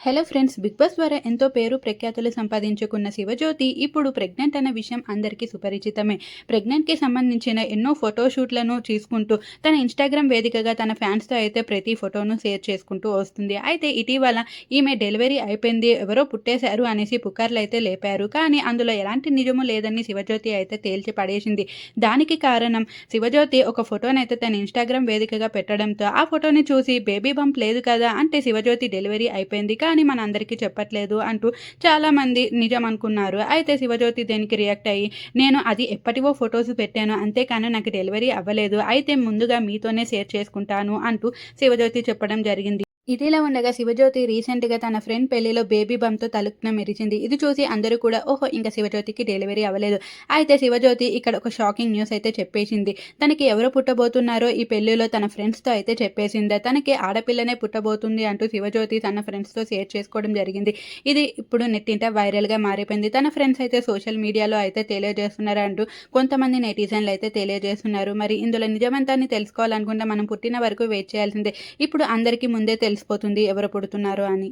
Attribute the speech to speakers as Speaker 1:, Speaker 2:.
Speaker 1: Hello friends big boss ద్వారా ఎంతో పేరు ప్రఖ్యాతులు సంపాదించుకున్న శివజ్యోతి ఇప్పుడు ప్రెగ్నెంట్ అన్న విషయం అందరికీ సుపరిచితమే. ప్రెగ్నెంట్కి సంబంధించిన ఎన్నో ఫోటోషూట్లను తీసుకుంటూ తన ఇన్స్టాగ్రామ్ వేదికగా తన ఫ్యాన్స్తో అయితే ప్రతి ఫోటోను షేర్ చేసుకుంటూ వస్తుంది. అయితే ఇటీవల ఈమె డెలివరీ అయిపోయింది ఎవరో పుట్టేశారు అనేసి పుకార్లు అయితే లేపారు. కానీ అందులో ఎలాంటి నిజము లేదని శివజ్యోతి అయితే తేల్చి పడేసింది. దానికి కారణం శివజ్యోతి ఒక ఫోటోనైతే తన ఇన్స్టాగ్రామ్ వేదికగా పెట్టడంతో ఆ ఫోటోని చూసి బేబీ బంప్ లేదు కదా అంటే శివజ్యోతి డెలివరీ అయిపోయింది. కానీ మన అందరికీ చెప్పట్లేదు అంటూ చాలామంది నిజం అనుకున్నారు అయితే శివజ్యోతి దేనికి రియాక్ట్ అయ్యి నేను అది ఎప్పటివో ఫొటోస్ పెట్టాను అంతేకాని నాకు డెలివరీ అవ్వలేదు. అయితే ముందుగా మీతోనే షేర్ చేసుకుంటాను అంటూ శివజ్యోతి చెప్పడం జరిగింది. ఇదిలా ఉండగా శివజ్యోతి రీసెంట్గా తన ఫ్రెండ్ పెళ్ళిలో బేబీ బంతో తలుపున మెరిచింది ఇది చూసి అందరూ కూడా ఓహో ఇంకా శివజ్యోతికి డెలివరీ అవ్వలేదు. అయితే శివజ్యోతి ఇక్కడ ఒక షాకింగ్ న్యూస్ అయితే చెప్పేసింది. తనకి ఎవరు పుట్టబోతున్నారో ఈ పెళ్ళిలో తన ఫ్రెండ్స్తో అయితే చెప్పేసింది. తనకి ఆడపిల్లనే పుట్టబోతుంది అంటూ శివజ్యోతి తన ఫ్రెండ్స్తో షేర్ చేసుకోవడం జరిగింది. ఇది ఇప్పుడు నెట్టింట వైరల్గా మారిపోయింది. తన ఫ్రెండ్స్ అయితే సోషల్ మీడియాలో అయితే తెలియజేస్తున్నారు అంటూ కొంతమంది నెటిజన్లు అయితే తెలియజేస్తున్నారు. మరి ఇందులో నిజమంతాన్ని తెలుసుకోవాలనుకుంటే మనం పుట్టిన వరకు వెయిట్ చేయాల్సిందే. ఇప్పుడు అందరికీ ముందే తెలుసు తెలిసిపోతుంది ఎవరు పుడుతున్నారో అని.